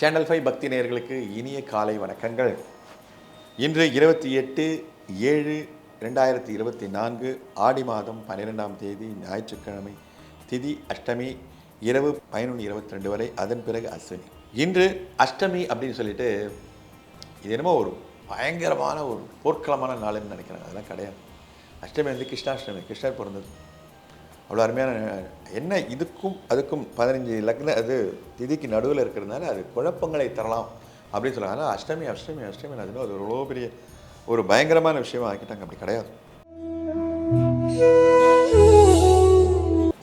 Channel five பக்தி நேயர்களுக்கு இனிய காலை வணக்கங்கள். இன்று இருபத்தி எட்டு ஏழு ரெண்டாயிரத்தி இருபத்தி நான்கு ஆடி மாதம் பன்னிரெண்டாம் தேதி ஞாயிற்றுக்கிழமை திதி அஷ்டமி இரவு பதினொன்று இருபத்தி ரெண்டு வரை அதன் பிறகு அஸ்வினி. இன்று அஷ்டமி அப்படின்னு சொல்லிட்டு இது என்னமோ ஒரு பயங்கரமான ஒரு போர்க்களமான நாளுன்னு நினைக்கிறாங்க அதெல்லாம் கிடையாது. அஷ்டமி வந்து கிருஷ்ணாஷ்டமி கிருஷ்ணர் பிறந்தது. அவ்வளோ அருமையான என்ன இதுக்கும் அதுக்கும் பதினஞ்சு லக்ன அது திதிக்கு நடுவில் இருக்கிறதுனால அது குழப்பங்களை தரலாம் அப்படின்னு சொல்லுவாங்க ஆனால் அஷ்டமி அஷ்டமி அஷ்டமி அதுன்னு அது எவ்வளோ பெரிய ஒரு பயங்கரமான விஷயமா ஆக்கிட்டாங்க. அப்படி கிடையாது.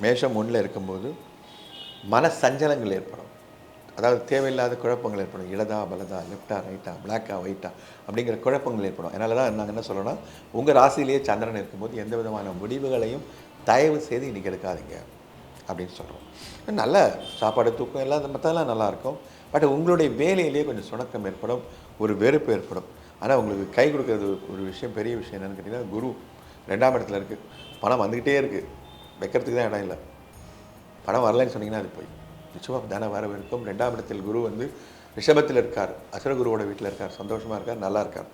மேஷம் ஒன்றில் இருக்கும்போது மன சஞ்சலங்கள் ஏற்படும். அதாவது தேவையில்லாத குழப்பங்கள் ஏற்படும். இடதா பலதா லெஃப்டா ரைட்டா பிளாக்கா ஒயிட்டா அப்படிங்கிற குழப்பங்கள் ஏற்படும். அதனால தான் நாங்கள் என்ன சொல்லணும்னா உங்கள் ராசியிலேயே சந்திரன் இருக்கும்போது எந்த விதமான முடிவுகளையும் தயவு செய்து இன்றைக்கி எடுக்காதீங்க அப்படின்னு சொல்கிறோம் நல்ல சாப்பாடு தூக்கம் எல்லாம் இந்த மற்றெல்லாம் நல்லாயிருக்கும். பட் உங்களுடைய வேலையிலேயே கொஞ்சம் சுணக்கம் ஏற்படும் ஒரு வெறுப்பு ஏற்படும். ஆனால் உங்களுக்கு கை கொடுக்கறது ஒரு விஷயம் பெரிய விஷயம் என்னென்னு கேட்டிங்கன்னா குரு ரெண்டாம் இடத்துல இருக்குது பணம் வந்துக்கிட்டே இருக்குது வைக்கிறதுக்கு தான் இடம் இல்லை. பணம் வரலைன்னு சொன்னீங்கன்னா அது போய். நிச்சயமாக தன வரவு இருக்கும் ரெண்டாம் இடத்தில் குரு வந்து ரிஷபத்தில் இருக்கார். அசுரகுருவோட வீட்டில் இருக்கார். சந்தோஷமாக இருக்கார். நல்லா இருக்கார்.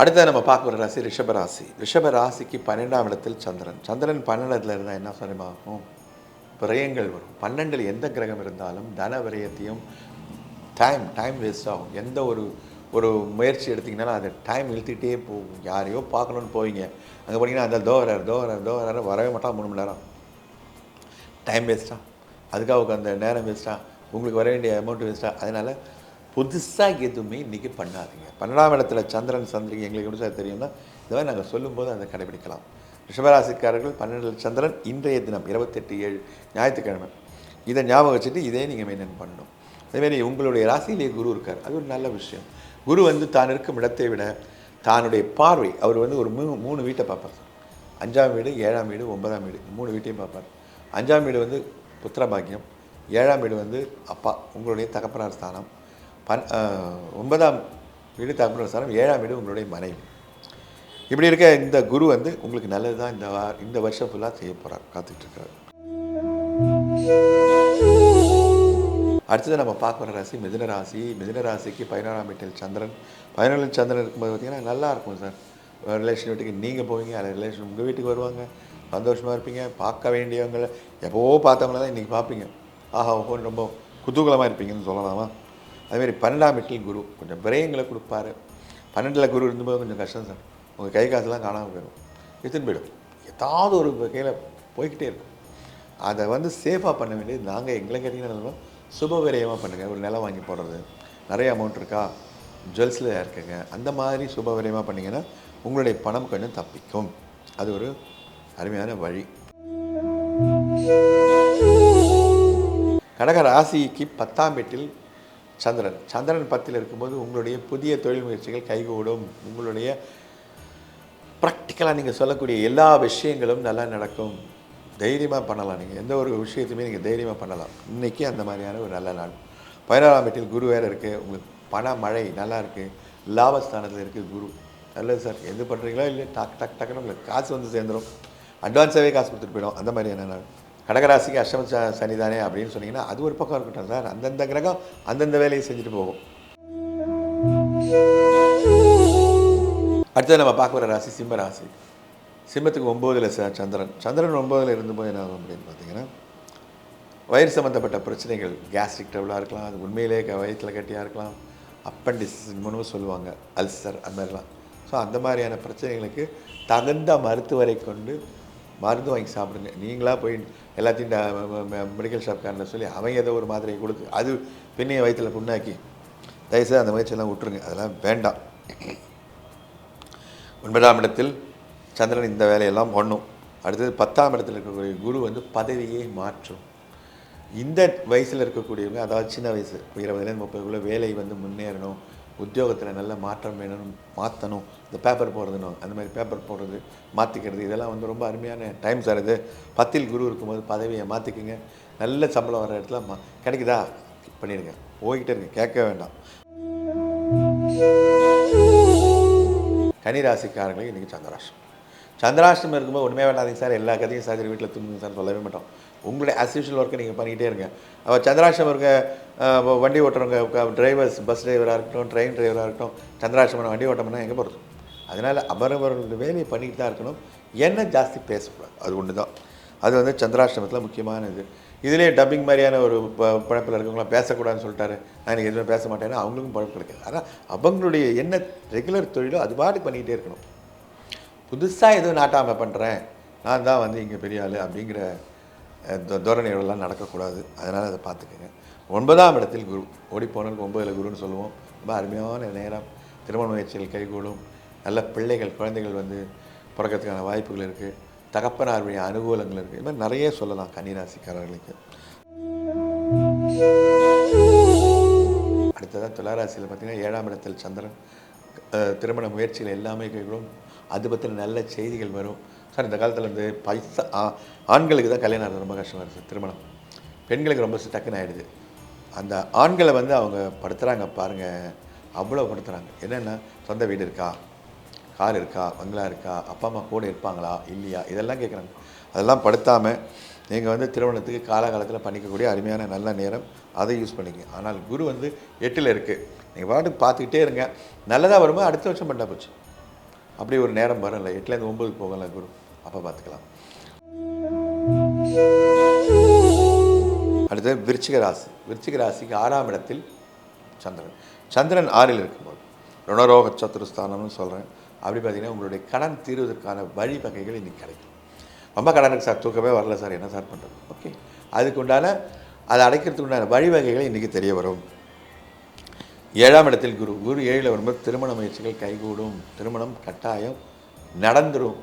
அடுத்தது நம்ம பார்க்குற ராசி ரிஷபராசி ரிஷபராசிக்கு பன்னெண்டாம் இடத்தில் சந்திரன். சந்திரன் பன்னெண்டில் இருந்தால் என்ன சமயமாகும் விரயங்கள் வரும். பன்னெண்டில் எந்த கிரகம் இருந்தாலும் தன விரயத்தையும் டைம் டைம் வேஸ்ட் ஆகும். எந்த ஒரு ஒரு முயற்சி எடுத்திங்கனாலும் அது டைம் இழுத்துக்கிட்டே போகும். யாரையோ பார்க்கணுன்னு போவீங்க. அங்கே போனீங்கன்னா அந்த தோவரர் தோவரர் தோவரர் வரவே மாட்டான் மூணு மணி நேரம். டைம் வேஸ்ட்டாக அதுக்காக அந்த நேரம் வேஸ்ட்டாக உங்களுக்கு வர வேண்டிய அமௌண்ட் வேஸ்ட்டாக அதனால் புதுசாக எதுவுமே இன்றைக்கி பண்ணாதீங்க. பன்னெண்டாம் இடத்துல சந்திரன் சந்திரிகை எங்களுக்கு எப்படி சார் தெரியும்னா இந்த மாதிரி நாங்கள் சொல்லும்போது அதை கடைபிடிக்கலாம் ரிஷபராசிக்காரர்கள் பன்னெண்டு சந்திரன் இன்றைய தினம் இருபத்தெட்டு ஏழு ஞாயிற்றுக்கிழமை. இதை ஞாபகம் வச்சுட்டு இதே நீங்கள் மெயின்டைன் பண்ணணும். அதேமாரி உங்களுடைய ராசியிலேயே குரு இருக்கார். அது ஒரு நல்ல விஷயம். குரு வந்து தான் இருக்கும் இடத்தை விட தானுடைய பார்வை அவர் வந்து ஒரு மூணு மூணு வீட்டை பார்ப்பார் அஞ்சாம் வீடு ஏழாம் வீடு ஒன்பதாம் வீடு மூணு வீட்டையும் பார்ப்பார். அஞ்சாம் வீடு வந்து புத்திர பாக்கியம் ஏழாம் வீடு வந்து அப்பா உங்களுடைய தகப்பனார் ஸ்தானம். பன் ஒன்பதாம் வீடு தகப்பனார் ஸ்தானம் ஏழாம் வீடு உங்களுடைய மனைவி. இப்படி இருக்க இந்த குரு வந்து உங்களுக்கு நல்லது தான் இந்த வா இந்த வருஷம் ஃபுல்லாக செய்ய போகிறார் காத்துட்ருக்கிறார் அடுத்தது நம்ம பார்க்குற ராசி மிதுன ராசி. மிதுன ராசிக்கு பதினாறாம் வீட்டில் சந்திரன். பதினாலு சந்திரன் இருக்கும்போது பார்த்தீங்கன்னா நல்லா இருக்கும் சார். ரிலேஷன் வீட்டுக்கு நீங்கள் போவீங்க அதில் ரிலேஷன் உங்கள் வீட்டுக்கு வருவாங்க. சந்தோஷமாக இருப்பீங்க பார்க்க வேண்டியவங்களை எப்போவோ பார்த்தவங்கள தான் இன்றைக்கி பார்ப்பீங்க. ஆஹா ஓஹோன்னு ரொம்ப குதூகலமாக இருப்பீங்கன்னு சொல்லலாமா? அதுமாரி பன்னெண்டாம் வீட்டில் குரு கொஞ்சம் விரயங்களை கொடுப்பாரு. பன்னெண்டில் குரு இருந்தபோது கொஞ்சம் கஷ்டம் சார். உங்கள் கை காசுலாம் காணாமல் போயிடும். எடுத்துன்னு போயிடும். ஏதாவது ஒரு வகையில் போய்கிட்டே இருக்கும். அதை வந்து சேஃபாக பண்ண வேண்டியது நாங்கள் எங்களை கேட்டிங்கன்னா சுப விரயமாக பண்ணுங்கள் ஒரு நிலம் வாங்கி போடுறது. நிறைய அமௌண்ட் இருக்கா? ஜுவல்ஸில் இருக்குங்க. அந்த மாதிரி சுப விரயமாக பண்ணிங்கன்னா உங்களுடைய பணம் கொஞ்சம் தப்பிக்கும். அது ஒரு அருமையான வழி. கடக ராசிக்கு பத்தாம் வீட்டில் சந்திரன். சந்திரன் பத்தில் இருக்கும்போது உங்களுடைய புதிய தொழில் முயற்சிகள் கைகூடும். உங்களுடைய ப்ராக்டிக்கலாக நீங்கள் சொல்லக்கூடிய எல்லா விஷயங்களும் நல்லா நடக்கும். தைரியமாக பண்ணலாம் நீங்கள் எந்த ஒரு விஷயத்தையுமே நீங்கள் தைரியமாக பண்ணலாம். இன்றைக்கி அந்த மாதிரியான ஒரு நல்ல நாள். பதினாறாம் வீட்டில் குரு வேறு இருக்குது உங்களுக்கு பண மழை நல்லா இருக்குது லாபஸ்தானத்தில் இருக்குது குரு. நல்லது சார். எது பண்ணுறீங்களோ இல்லை டக் டக் டக்குன்னு உங்களுக்கு காசு வந்து சேர்ந்துடும் அட்வான்ஸாகவே காசு கொடுத்துட்டு போயிடும். அந்த மாதிரியான நாள். கடகராசிக்கு அஷ்டம ச சனி தானே அப்படின்னு சொன்னீங்கன்னா அது ஒரு பக்கம் இருக்கட்டும் சார். அந்தந்த கிரகம் அந்தந்த வேலையை செஞ்சுட்டு போகும். அடுத்தது நம்ம பார்க்க வர ராசி சிம்ம ராசி. சிம்மத்துக்கு ஒம்போதில் சார் சந்திரன். சந்திரன் ஒம்போதில் இருந்தபோது என்ன ஆகும் அப்படின்னு பார்த்தீங்கன்னா வயிறு சம்மந்தப்பட்ட பிரச்சனைகள் கேஸ்ட்ரிக் ட்ரபிளாக இருக்கலாம் அது உண்மையிலே வயிற்றில் கட்டியாக இருக்கலாம் அப்பண்டிஸ் மூணு சொல்லுவாங்க அல்சர் அந்த மாதிரிலாம். ஸோ அந்த மாதிரியான பிரச்சனைகளுக்கு தகுந்த மருத்துவரை கொண்டு மருந்து வாங்கி சாப்பிடுங்க. நீங்களாக போய் எல்லாத்தையும் மெடிக்கல் ஷாப்காரனை சொல்லி அவங்க ஏதோ ஒரு மாத்திரையை கொடுத்து அது பின்னைய வயிற்றில் புண்ணாக்கி தயவுசெய்து அந்த முயற்சியெல்லாம் விட்டுருங்க. அதெல்லாம் வேண்டாம். ஒன்பதாம் இடத்தில் சந்திரன் இந்த வேலையெல்லாம் பண்ணும். அடுத்தது பத்தாம் இடத்தில் இருக்கக்கூடிய குரு வந்து பதவியை மாற்றும். இந்த வயசில் இருக்கக்கூடியவங்க அதாவது சின்ன வயசு இருபதுலேருந்து முப்பதுக்குள்ளே வேலை வந்து முன்னேறணும். உத்தியோகத்தில் நல்ல மாற்றம் வேணும் மாற்றணும் இந்த பேப்பர் போடுறதுணும் அந்த மாதிரி பேப்பர் போடுறது மாற்றிக்கிறது இதெல்லாம் வந்து ரொம்ப அருமையான டைம் சார் இது. பத்தில் குரு இருக்கும்போது பதவியை மாற்றிக்குங்க நல்ல சம்பளம் வர இடத்துல மா கிடைக்குதா? பண்ணிடுங்க. போய்கிட்டே இருங்க. கேட்க வேண்டாம். கனிராசிக்காரங்களுக்கு இன்றைக்கி சந்திராஷ்டம் சந்திராஷ்டம் இருக்கும்போது ஒன்றுமே வேண்டாதீங்க சார் எல்லா கதையும் சார் வீட்டில் தூங்குங்க சார் சொல்லவே மாட்டோம். உங்களுடைய அசிஷுவல் ஒர்க்கை நீங்கள் பண்ணிக்கிட்டே இருங்க. அப்போ சந்திராசிரமம் இருக்க வண்டி ஓட்டுறவங்க டிரைவர்ஸ் பஸ் டிரைவராக இருக்கட்டும் ட்ரெயின் டிரைவராக இருக்கட்டும் சந்திராஷ்டமம் வண்டி ஓட்டம்னா எங்கே போகிறது அதனால் அவரவர்களுடைய வேலையை பண்ணிட்டு தான் இருக்கணும். என்ன ஜாஸ்தி பேசக்கூடாது? அது ஒன்று தான் அது வந்து சந்திராஷ்டமத்தில் முக்கியமான இது. இதுலேயே டப்பிங் மாதிரியான ஒரு ப- பழப்பில் இருக்கவங்களாம் பேசக்கூடாதுன்னு சொல்லிட்டாரு. நான் எனக்கு எதுவுமே பேச மாட்டேன்னா அவங்களுக்கும் பழப்பு கிடைக்காது. ஆனால் அவங்களுடைய என்ன ரெகுலர் தொழிலோ அது பாட்டுக்கு பண்ணிக்கிட்டே இருக்கணும். புதுசாக எதுவும் நாட்டாமல் பண்ணுறேன் நான் தான் வந்து இங்கே பெரிய ஆள் அப்படிங்கிற அஹ், தோ- நடக்கக்கூடாது. அதனால் அதை பார்த்துக்கோங்க. ஒன்பதாம் இடத்தில் குரு. ஓடிப்போனால் ஒன்பதில் குருன்னு சொல்லுவோம். ரொம்ப அருமையான நேரம். திருமண முயற்சிகள் கைகூடும். நல்ல பிள்ளைகள் குழந்தைகள் வந்து பிறக்கிறதுக்கான வாய்ப்புகள் இருக்குது தகப்பனார் வழி அனுகூலங்கள் இருக்குது இது மாதிரி நிறைய சொல்லலாம் கன்னிராசிக்காரர்களுக்கு. அடுத்ததாக துளாராசியில் பார்த்திங்கன்னா ஏழாம் இடத்தில் சந்திரன். திருமண முயற்சிகள் எல்லாமே கைகூடும். அது பற்றின நல்ல செய்திகள் வரும். சார் இந்த காலத்தில் வந்து பைசா ஆ- ஆண்களுக்கு தான் கல்யாணம் ஆகிறது ரொம்ப கஷ்டமாக இருக்குது திருமணம். பெண்களுக்கு ரொம்ப டக்குன்னு ஆகிடுது அந்த ஆண்களை வந்து அவங்க படுத்துகிறாங்க பாருங்கள் அவ்வளோ படுத்துகிறாங்க என்னென்னா சொந்த வீடு இருக்கா? கார் இருக்கா? பங்களா இருக்கா? அப்பா அம்மா கூட இருப்பாங்களா? இல்லையா? இதெல்லாம் கேட்குறாங்க அதெல்லாம் படுத்தாமல் நீங்கள் வந்து திருமணத்துக்கு காலகாலத்தில் பண்ணிக்கக்கூடிய அருமையான நல்ல நேரம் அதை யூஸ் பண்ணிக்க ஆனால் குரு வந்து எட்டில் இருக்குது நீங்கள் பாட்டுக்கு பார்த்துக்கிட்டே இருங்க. நல்லதாக வரும்போது அடுத்த வருஷம் பண்ணா போச்சு. அப்படி ஒரு நேரம் வரல எட்டுலேருந்து ஒம்பதுக்கு போகல குரு. அப்போ பார்த்துக்கலாம். அடுத்தது விருச்சிக ராசி. விருச்சிக ராசிக்கு ஆறாம் இடத்தில் சந்திரன். சந்திரன் ஆறில் இருக்கும்போது. ருணரோக சத்துருஸ்தானம்னு சொல்கிறேன் அப்படி பார்த்தீங்கன்னா உங்களுடைய கடன் தீர்வதற்கான வழிவகைகள் இன்றைக்கி கிடைக்கும். ரொம்ப கடனுக்கு சார். தூக்கமே வரல சார். என்ன சார் பண்ணுறது ஓகே. அதுக்கு உண்டான அதை அடைக்கிறதுக்கு உண்டான வழிவகைகள் இன்றைக்கி தெரிய வரும். ஏழாம் இடத்தில் குரு. குரு ஏழில் வரும்போது திருமண முயற்சிகள் கைகூடும். திருமணம் கட்டாயம் நடந்துடும்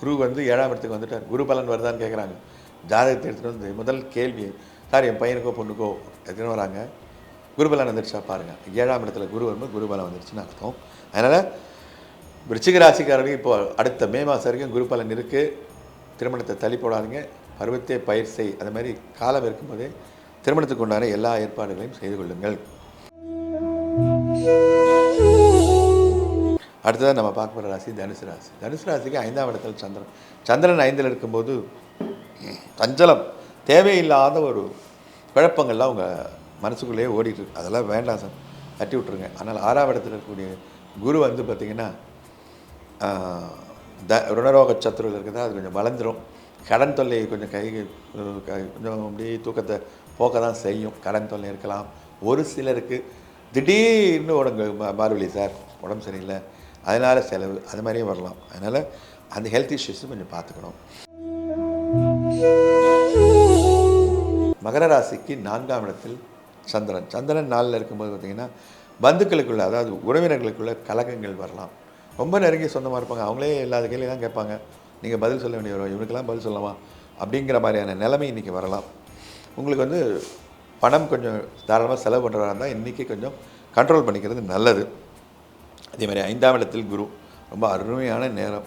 குரு வந்து ஏழாம் இடத்துக்கு வந்துட்டார். குரு பலன் வருதான்னு கேட்குறாங்க ஜாதகத்தை எடுத்துகிட்டு வந்து முதல் கேள்வி சார் என் பையனுக்கோ பொண்ணுக்கோ எடுத்துன்னு வராங்க? குருபலன் வந்துருச்சா? பாருங்கள் ஏழாம் இடத்துல குரு வரும்போது குருபலன் வந்துருச்சுன்னு அர்த்தம். அதனால் விருச்சிக ராசிக்காரர்கள் இப்போ அடுத்த மே மாதம் வரைக்கும் குரு பலன் இருக்குது திருமணத்தை தள்ளி போடாதீங்க. பருவத்தே பயிர் செய். அந்த மாதிரி காலம் இருக்கும்போதே திருமணத்துக்கு உண்டான எல்லா ஏற்பாடுகளையும் செய்து கொள்ளுங்கள். அடுத்ததாக நம்ம பார்க்க போகிற ராசி தனுசு ராசி. தனுசு ராசிக்கு ஐந்தாம் இடத்துல சந்திரன். சந்திரன் ஐந்தில் இருக்கும்போது சஞ்சலம் தேவையில்லாத ஒரு குழப்பங்கள்லாம் உங்கள் மனசுக்குள்ளேயே ஓடிட்டு இருக்கு. அதெல்லாம் வேண்டாம் சார். தட்டி விட்ருங்க ஆனால் ஆறாம் இடத்துல இருக்கக்கூடிய குரு வந்து பார்த்திங்கன்னா த ருணரோக சத்துருவில் இருக்கிறதா அது கொஞ்சம் வளர்ந்துரும். கடன் தொல்லை கொஞ்சம் கை க- கொஞ்சம் அப்படியே தூக்கத்தை போக்க தான் செய்யும். கடன் தொல்லை இருக்கலாம். ஒரு சிலருக்கு திடீர்னு உடம்பு மா- மாறுவலி சார் உடம்பு சரியில்லை. அதனால் செலவு அது மாதிரியும் வரலாம். அதனால் அந்த ஹெல்த் இஷ்யூஸும் கொஞ்சம் பார்த்துக்கணும். மகர ராசிக்கு நான்காம் இடத்தில் சந்திரன். சந்திரன் நாளில் இருக்கும்போது பார்த்திங்கன்னா பந்துக்களுக்குள்ள அதாவது உறவினர்களுக்குள்ள கலகங்கள் வரலாம். ரொம்ப நெருங்கி சொந்தமாக இருப்பாங்க. அவங்களே இல்லாத கேள்வி தான் கேட்பாங்க. நீங்கள் பதில் சொல்ல வேண்டிய வரும் இவனுக்கெல்லாம் பதில் சொல்லலாமா? அப்படிங்கிற மாதிரியான நிலைமை இன்றைக்கி வரலாம். உங்களுக்கு வந்து பணம் கொஞ்சம் தாராளமாக செலவு பண்ணுறதா இருந்தால் இன்றைக்கி கொஞ்சம் கண்ட்ரோல் பண்ணிக்கிறது நல்லது. அதே மாதிரி ஐந்தாம் இடத்தில் குரு. ரொம்ப அருமையான நேரம்.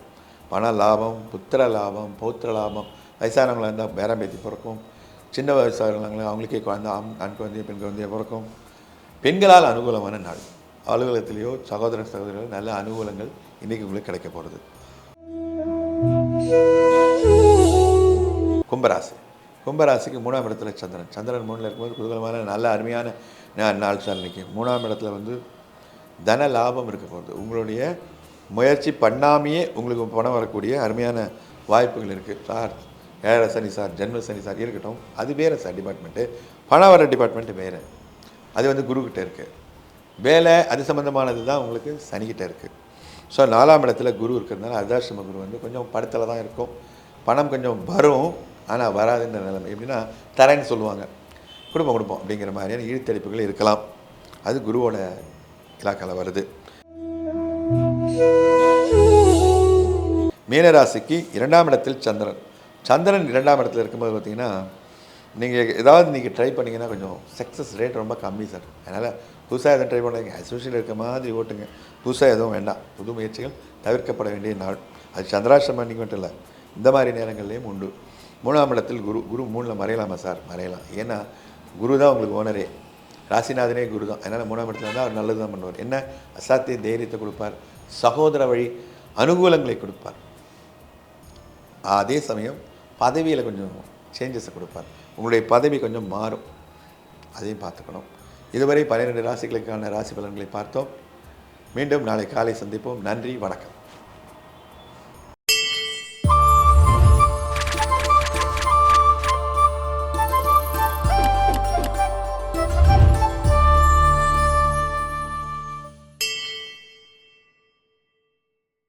பண லாபம் புத்திர லாபம் பௌத்திர லாபம். வயசானவங்களாக இருந்தால் பேரம் பேத்தி பிறக்கும். சின்ன வயசானவங்கள அவங்களுக்கே குழந்தை ஆண் ஆண் குழந்தைய பெண் குழந்தைய பிறக்கும். பெண்களால் அனுகூலமான நாள். அலுவலகத்திலேயோ சகோதர சகோதரிகள் நல்ல அனுகூலங்கள் இன்றைக்கி உங்களுக்கு கிடைக்க போகிறது கும்பராசி. கும்பராசிக்கு மூணாம் இடத்துல சந்திரன். சந்திரன் மூணில் இருக்கும்போது குதூகலமான நல்ல அருமையான நாள் சார் இன்னைக்கு. மூணாம் இடத்துல வந்து தன லாபம் இருக்க போகிறது உங்களுடைய முயற்சி பண்ணாமையே உங்களுக்கு பணம் வரக்கூடிய அருமையான வாய்ப்புகள் இருக்குது சார் ஏழரை சனி சார் ஜென்ம சனி சார் இருக்கட்டும். அது வேறு சார் டிபார்ட்மெண்ட்டு பணம் வர டிபார்ட்மெண்ட்டு வேறு. அது வந்து குருக்கிட்ட இருக்குது வேலை அது சம்மந்தமானது தான் உங்களுக்கு சனிக்கிட்ட இருக்குது ஸோ நாலாம் இடத்துல குரு இருக்கிறதுனால அர்தாசிரம குரு வந்து கொஞ்சம் படத்தில் தான் இருக்கும். பணம் கொஞ்சம் வரும். ஆனால் வராதுன்ற நிலைமை. எப்படின்னா தரேன்னு சொல்லுவாங்க. குடும்பம் கொடுப்போம் அப்படிங்கிற மாதிரியான இழுத்தடிப்புகள் இருக்கலாம். அது குருவோட இலாக்கால வருது. மீனராசிக்கு இரண்டாம் இடத்தில் சந்திரன். சந்திரன் இரண்டாம் இடத்துல இருக்கும்போது பார்த்தீங்கன்னா நீங்கள் ஏதாவது நீங்கள் ட்ரை பண்ணிங்கன்னா கொஞ்சம் சக்ஸஸ் ரேட் ரொம்ப கம்மி சார் அதனால் புதுசாக எதுவும் ட்ரை பண்ணுங்க அசோசியல் இருக்க மாதிரி ஓட்டுங்க. புதுசாக எதுவும் வேண்டாம். புது முயற்சிகள் தவிர்க்கப்பட வேண்டிய நாள். அது சந்திராஷ்டமம் அன்றைக்கி மட்டும் இல்லை. இந்த மாதிரி நேரங்கள்லேயும் உண்டு. மூணாம் இடத்தில் குரு குரு மூணில் மறையலாமா சார்? மறையலாம். ஏன்னா குரு தான் உங்களுக்கு ஓனரே. ராசிநாதனே குரு தான் அதனால் மூணாம் இடத்துல இருந்தால் அவர் நல்லது தான் பண்ணுவார். என்ன? அசாத்திய தைரியத்தை கொடுப்பார். சகோதர வழி அனுகூலங்களை கொடுப்பார். அதே சமயம் பதவியில் கொஞ்சம் சேஞ்சஸை கொடுப்பார். உங்களுடைய பதவி கொஞ்சம் மாறும். அதையும் பார்த்துக்கணும். இதுவரை பன்னிரெண்டு ராசிகளுக்கான ராசி பலன்களை பார்த்தோம். மீண்டும் நாளை காலை சந்திப்போம். நன்றி வணக்கம்.